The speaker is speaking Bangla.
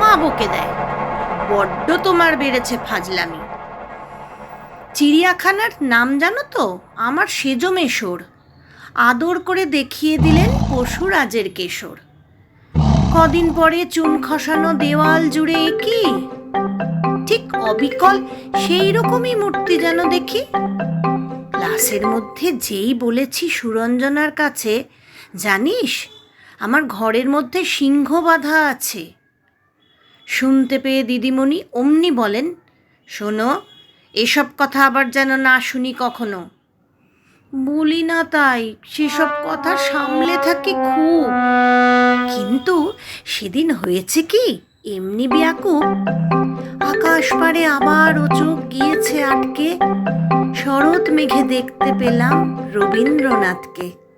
মা বকে দেয়। বড্ড তোমার বেড়েছে ফাজলামি। চিড়িয়াখানার নাম জানো তো? আমার সেজো মেশোর। আদর করে দেখিয়ে দিলেন পশুরাজের কেশর। কদিন পরে চুন খসানো দেওয়াল জুড়ে কি? ঠিক অবিকল সেই রকমই মূর্তি যেন দেখি। ক্লাসের মধ্যে যেই বলেছি সুরঞ্জনার কাছে, জানিস? আমার ঘরের মধ্যে সিংহ বাঁধা আছে। শুনতে পেয়ে দিদিমণি অমনি বলেন, শোনো, এসব কথা আবার যেন না শুনি কখনো। বলি না তাই, সেসব কথা সামলে থাকি খুব। কিন্তু সেদিন হয়েছে কি, এমনি বিয়াকুব আকাশ পারে আবার ও চোখ গিয়েছে আটকে। শরৎ মেঘে দেখতে পেলাম রবীন্দ্রনাথকে।